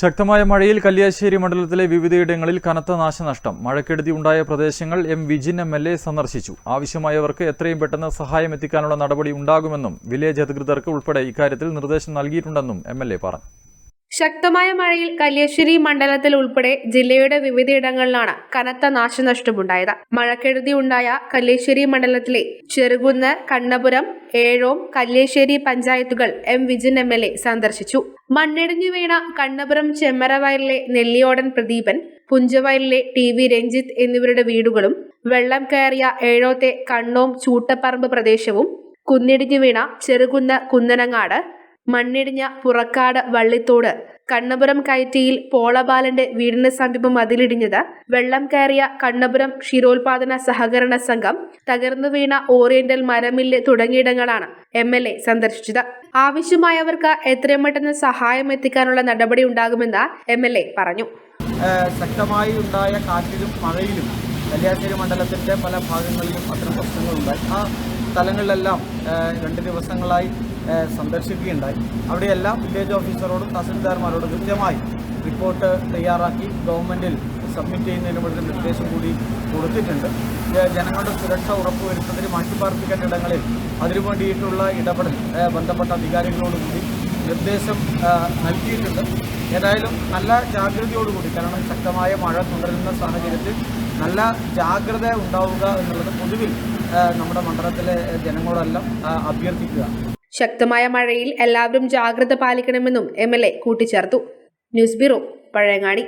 ശക്തമായ മഴയിൽ കല്യാശ്ശേരി മണ്ഡലത്തിലെ വിവിധയിടങ്ങളിൽ കനത്ത നാശനഷ്ടം. മഴക്കെടുതി ഉണ്ടായ പ്രദേശങ്ങൾ M Vijin M L A സന്ദർശിച്ചു. ആവശ്യമായവർക്ക് എത്രയും പെട്ടെന്ന് സഹായം എത്തിക്കാനുള്ള നടപടി ഉണ്ടാകുമെന്നും വില്ലേജ് അധികൃതർക്ക് ഉൾപ്പെടെ ഇക്കാര്യത്തിൽ നിർദ്ദേശം നൽകിയിട്ടുണ്ടെന്നും എം എൽ എ പറഞ്ഞു. ശക്തമായ മഴയിൽ കല്യാശ്ശേരി മണ്ഡലത്തിൽ ഉൾപ്പെടെ ജില്ലയുടെ വിവിധയിടങ്ങളിലാണ് കനത്ത നാശനഷ്ടമുണ്ടായത്. മഴക്കെടുതി ഉണ്ടായ കല്യാശ്ശേരി മണ്ഡലത്തിലെ ചെറുകുന്ന് കണ്ണപുരം ഏഴോം കല്യാശ്ശേരി പഞ്ചായത്തുകൾ M Vijin M L A സന്ദർശിച്ചു. മണ്ണിടിഞ്ഞു വീണ കണ്ണപുരം ചെമ്മരവയലിലെ നെല്ലിയോടൻ പ്രദീപൻ പുഞ്ചവയലിലെ ടി വി രഞ്ജിത്ത് എന്നിവരുടെ വീടുകളും വെള്ളം കയറിയ ഏഴോത്തെ കണ്ണോം ചൂട്ടപ്പറമ്പ് പ്രദേശവും കുന്നിടിഞ്ഞു വീണ ചെറുകുന്ന് കുന്നനങ്ങാട് മണ്ണിടിഞ്ഞ പുറക്കാട് വള്ളിത്തോട് കണ്ണപുരം കയറ്റിയിൽ പോളബാലന്റെ വീടിന് സമീപം മതിലിടിഞ്ഞത് വെള്ളം കയറിയ കണ്ണപുരം ക്ഷീരോത്പാദന സഹകരണ സംഘം തകർന്നു വീണ ഓറിയന്റൽ മരമില്ല് തുടങ്ങിയിടങ്ങളാണ് എം എൽ എ സന്ദർശിച്ചത്. ആവശ്യമായവർക്ക് എത്രയും പെട്ടെന്ന് സഹായം എത്തിക്കാനുള്ള നടപടി ഉണ്ടാകുമെന്ന് എം എൽ എ പറഞ്ഞു. ശക്തമായി ഉണ്ടായ കാറ്റിലും മഴയിലും കല്യാശ്ശേരി മണ്ഡലത്തിന്റെ പല ഭാഗങ്ങളിലും അത്തരം പ്രശ്നങ്ങളുണ്ടായി ആ സ്ഥലങ്ങളിലെല്ലാം രണ്ട് ദിവസങ്ങളായി സന്ദർശിക്കുകയുണ്ടായി. അവിടെയെല്ലാം വില്ലേജ് ഓഫീസറോടും തഹസിൽദാർമാരോടും കൃത്യമായി റിപ്പോർട്ട് തയ്യാറാക്കി ഗവൺമെന്റിൽ സബ്മിറ്റ് ചെയ്യുന്നതിന് വേണ്ടി നിർദ്ദേശം കൂടി കൊടുത്തിട്ടുണ്ട്. ജനങ്ങളുടെ സുരക്ഷ ഉറപ്പുവരുത്തുന്നതിന് മാറ്റിപ്പാർപ്പിക്കേണ്ട ഇടങ്ങളിൽ അതിനു വേണ്ടിയിട്ടുള്ള ഇടപെടൽ ബന്ധപ്പെട്ട അധികാരികളോടുകൂടി നിർദ്ദേശം നൽകിയിട്ടുണ്ട്. ഏതായാലും നല്ല ജാഗ്രതയോടുകൂടി കാരണം ശക്തമായ മഴ തുടരുന്ന സാഹചര്യത്തിൽ നല്ല ജാഗ്രത ഉണ്ടാവുക എന്നുള്ളത് പൊതുവിൽ നമ്മുടെ മണ്ഡലത്തിലെ ജനങ്ങളോടെല്ലാം അഭ്യർത്ഥിക്കുക. ശക്തമായ മഴയിൽ എല്ലാവരും ജാഗ്രത പാലിക്കണമെന്നും എം എൽ എ കൂട്ടിച്ചേർത്തു. News bureau Pazhayangadi.